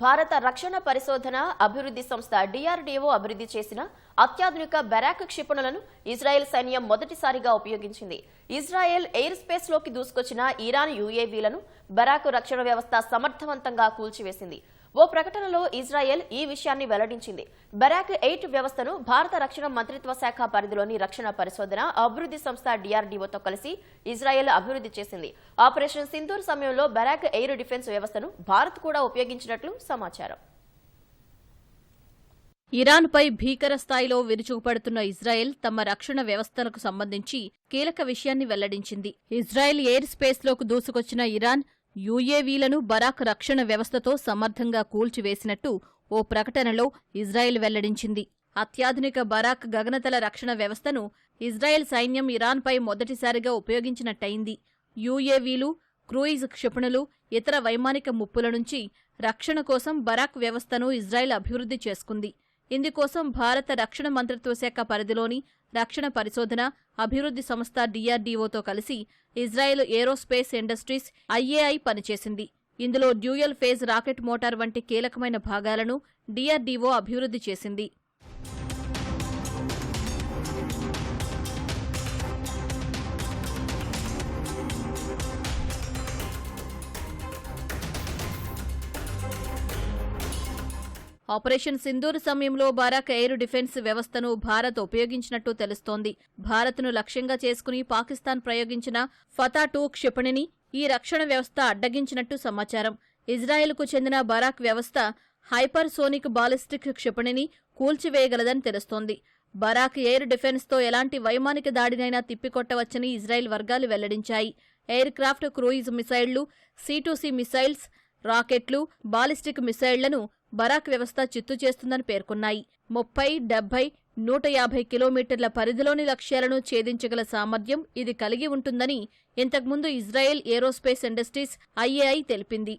భారత రక్షణ పరిశోధన అభివృద్ధి సంస్థ డిఆర్డీఓ అభివృద్ధి చేసిన అత్యాధునిక బెరాక్ క్షిపణులను ఇజ్రాయెల్ సైన్యం మొదటిసారిగా ఉపయోగించింది. ఇజ్రాయెల్ ఎయిర్ స్పేస్లోకి దూసుకొచ్చిన ఇరాన్ యుఏవీలను బెరాక్ రక్షణ వ్యవస్థ సమర్థవంతంగా కూల్చివేసింది. ఓ ప్రకటనలో ఇజ్రాయెల్ ఈ విషయాన్ని వెల్లడించింది. బెరాక్ ఎయిట్ వ్యవస్థను భారత రక్షణ మంత్రిత్వ శాఖ పరిధిలోని రక్షణ పరిశోధన అభివృద్ధి సంస్థ డిఆర్డీఓతో కలిసి ఇజ్రాయెల్ అభివృద్ధి చేసింది. ఆపరేషన్ సింధూర్ సమయంలో బెరాక్ ఎయిర్ డిఫెన్స్ వ్యవస్థను భారత్ కూడా ఉపయోగించినట్లు సమాచారం. ఇరాన్పై భీకర స్థాయిలో విరుచుకుపడుతున్న ఇజ్రాయెల్ తమ రక్షణ వ్యవస్థలకు సంబంధించి కీలక విషయాన్ని వెల్లడించింది. ఇజ్రాయెల్ ఎయిర్ స్పేస్లోకి దూసుకొచ్చిన ఇరాన్ యూఏవీలను బరాక్ రక్షణ వ్యవస్థతో సమర్థంగా కూల్చివేసినట్టు ఓ ప్రకటనలో ఇజ్రాయెల్ వెల్లడించింది. అత్యాధునిక బరాక్ గగనతల రక్షణ వ్యవస్థను ఇజ్రాయెల్ సైన్యం ఇరాన్పై మొదటిసారిగా ఉపయోగించినట్టయింది. యూఏవీలు క్రూయిజ్ క్షిపణులు ఇతర వైమానిక ముప్పుల నుంచి రక్షణ కోసం బరాక్ వ్యవస్థను ఇజ్రాయెల్ అభివృద్ధి చేసుకుంది. ఇందుకోసం భారత రక్షణ మంత్రిత్వ శాఖ పరిధిలోని రక్షణ పరిశోధన అభివృద్ధి సంస్థ డిఆర్డీఓతో కలిసి ఇజ్రాయెల్ ఏరోస్పేస్ ఇండస్ట్రీస్ ఐఏఐ పనిచేసింది. ఇందులో డ్యూయల్ ఫేజ్ రాకెట్ మోటార్ వంటి కీలకమైన భాగాలను డిఆర్డీఓ అభివృద్ధి చేసింది. ఆపరేషన్ సింధూర్ సమయంలో బారాక్ ఎయిర్ డిఫెన్స్ వ్యవస్థను భారత్ ఉపయోగించినట్టు తెలుస్తోంది. భారత్ను లక్ష్యంగా చేసుకుని పాకిస్తాన్ ప్రయోగించిన ఫతా టూ క్షిపణిని ఈ రక్షణ వ్యవస్థ అడ్డగించినట్టు సమాచారం. ఇజ్రాయెల్కు చెందిన బరాక్ వ్యవస్థ హైపర్ సోనిక్ బాలిస్టిక్ క్షిపణిని కూల్చివేయగలదని తెలుస్తోంది. బరాక్ ఎయిర్ డిఫెన్స్తో ఎలాంటి వైమానిక దాడినైనా తిప్పికొట్టవచ్చని ఇజ్రాయెల్ వర్గాలు వెల్లడించాయి. ఎయిర్ క్రాఫ్ట్ క్రూయిజ్ మిసైళ్ళు సి మిసైల్స్ రాకెట్లు బాలిస్టిక్ మిసైళ్ళను బరాక్ వ్యవస్థ చిత్తు చేస్తుందని పేర్కొన్నాయి. ముప్పై డెబ్బై నూట యాభై కిలోమీటర్ల పరిధిలోని లక్ష్యాలను ఛేదించగల సామర్థ్యం ఇది కలిగి ఉంటుందని ఇంతకుముందు ఇజ్రాయెల్ ఏరోస్పేస్ ఇండస్ట్రీస్ ఐఏఐ తెలిపింది.